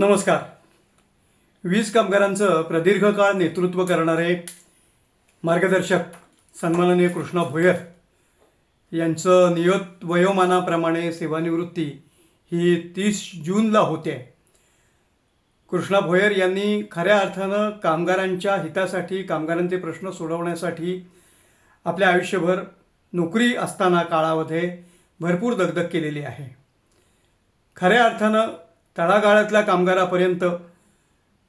नमस्कार. वीज कामगारांचं प्रदीर्घ काळ नेतृत्व करणारे मार्गदर्शक सन्माननीय कृष्णा भोयर यांचं नियत वयोमानाप्रमाणे सेवानिवृत्ती ही तीस जूनला होते. कृष्णा भोयर यांनी खऱ्या अर्थानं कामगारांच्या हितासाठी कामगारांचे प्रश्न सोडवण्यासाठी आपल्या आयुष्यभर नोकरी असताना काळामध्ये भरपूर दगदग केलेली आहे. खऱ्या अर्थानं तळागाळातल्या कामगारापर्यंत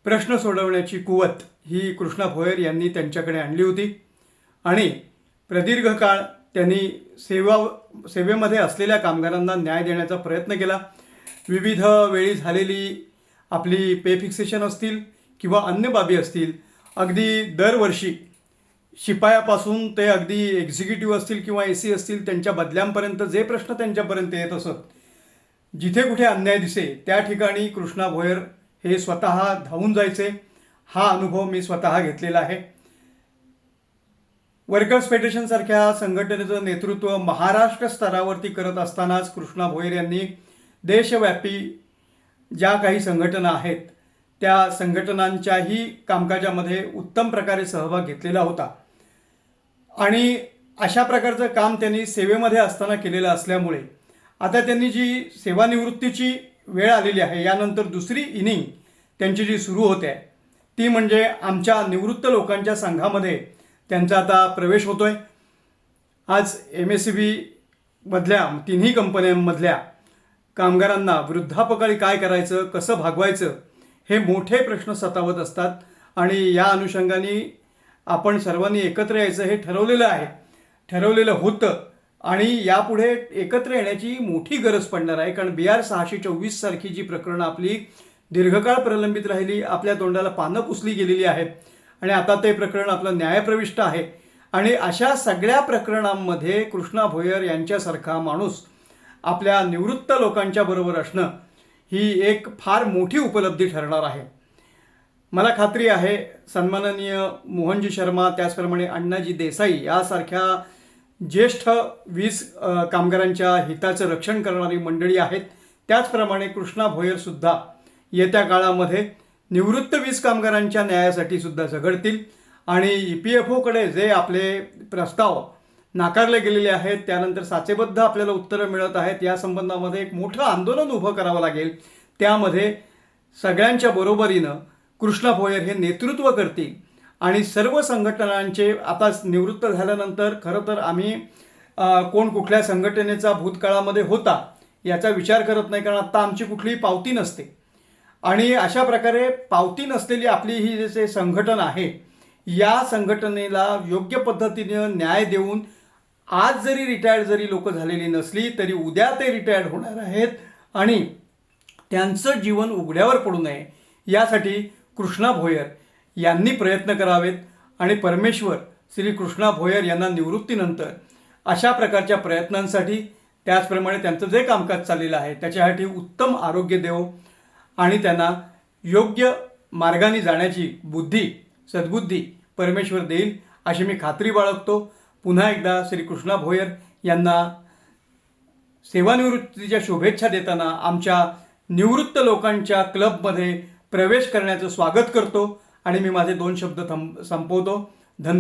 प्रश्न सोडवण्याची कुवत ही कृष्णा भोयर यांनी त्यांच्याकडे आणली होती. आणि प्रदीर्घ काळ त्यांनी सेवा सेवेमध्ये असलेल्या कामगारांना न्याय देण्याचा प्रयत्न केला. विविध वेळी झालेली आपली पे फिक्सेशन असतील किंवा अन्य बाबी असतील अगदी दरवर्षी शिपायापासून ते अगदी एक्झिक्युटिव्ह असतील किंवा ए सी असतील त्यांच्या बदल्यांपर्यंत जे प्रश्न त्यांच्यापर्यंत येत असत जिथे कुठे अन्याय दिसे त्या ठिकाणी कृष्णा भोयर हे स्वतः धावून जायचे. हा अनुभव मी स्वतः घेतलेला आहे. वर्कर्स फेडरेशनसारख्या संघटनेचं नेतृत्व महाराष्ट्र स्तरावरती करत असतानाच कृष्णा भोयर यांनी देशव्यापी ज्या काही संघटना आहेत त्या संघटनांच्याही कामकाजामध्ये उत्तम प्रकारे सहभाग घेतलेला होता. आणि अशा प्रकारचं काम त्यांनी सेवेमध्ये असताना केलेलं असल्यामुळे आता त्यांनी जी सेवानिवृत्तीची वेळ आलेली आहे यानंतर दुसरी इनिंग त्यांची जी सुरू होते ती म्हणजे आमच्या निवृत्त लोकांच्या संघामध्ये त्यांचा आता प्रवेश होतो आहे आज एम एस सी बीमधल्या तिन्ही कंपन्यांमधल्या कामगारांना वृद्धापकाळी काय करायचं कसं भागवायचं हे मोठे प्रश्न सतावत असतात आणि या अनुषंगाने आपण सर्वांनी एकत्र यायचं हे ठरवलेलं आहे. ठरवलेलं होतं. आणि यापुढे एकत्र येण्याची मोठी गरज पडणार आहे कारण बी आर सहाशे चोवीस सारखी जी प्रकरणं आपली दीर्घकाळ प्रलंबित राहिली आपल्या तोंडाला पानं पुसली गेलेली आहेत आणि आता ते प्रकरण आपलं न्यायप्रविष्ट आहे. आणि अशा सगळ्या प्रकरणांमध्ये कृष्णा भोयर यांच्यासारखा माणूस आपल्या निवृत्त लोकांच्या बरोबर असणं ही एक फार मोठी उपलब्धी ठरणार आहे. मला खात्री आहे सन्माननीय मोहनजी शर्मा त्याचप्रमाणे अण्णाजी देसाई यासारख्या ज्येष्ठ वीज कामगारांच्या हिताचं रक्षण करणारी मंडळी आहेत. त्याचप्रमाणे कृष्णा भोयरसुद्धा येत्या काळामध्ये निवृत्त वीज कामगारांच्या न्यायासाठी सुद्धा झगडतील. आणि ई पी एफ ओकडे जे आपले प्रस्ताव नाकारले गेलेले आहेत त्यानंतर साचेबद्ध आपल्याला उत्तरं मिळत आहेत. या संबंधामध्ये एक मोठं आंदोलन उभं करावं लागेल. त्यामध्ये सगळ्यांच्या बरोबरीनं कृष्णा भोयर हे नेतृत्व करतील. आणि सर्व संघटनांचे आता निवृत्त झाल्यानंतर खरं तर आम्ही कोण कुठल्या संघटनेचा भूतकाळामध्ये होता याचा विचार करत नाही कारण आत्ता आमची कुठलीही पावती नसते. आणि अशा प्रकारे पावती नसलेली आपली ही जे संघटन आहे या संघटनेला योग्य पद्धतीनं न्याय देऊन आज जरी रिटायर्ड जरी लोक झालेली नसली तरी उद्या ते रिटायर्ड होणार आहेत आणि त्यांचं जीवन उघड्यावर पडू नये. यासाठी कृष्णा भोयर यांनी प्रयत्न करावेत आणि परमेश्वर श्री कृष्णा भोयर यांना निवृत्तीनंतर अशा प्रकारच्या प्रयत्नांसाठी त्याचप्रमाणे त्यांचं जे कामकाज चाललेलं आहे त्याच्यासाठी उत्तम आरोग्य देव आणि त्यांना योग्य मार्गाने जाण्याची बुद्धी सद्बुद्धी परमेश्वर देईल अशी मी खात्री बाळगतो. पुन्हा एकदा श्री कृष्णा भोयर यांना सेवानिवृत्तीच्या शुभेच्छा देताना आमच्या निवृत्त लोकांच्या क्लबमध्ये प्रवेश करण्याचं स्वागत करतो. आणि मी माझे दोन शब्द थंब संपवतो. धन्यवाद.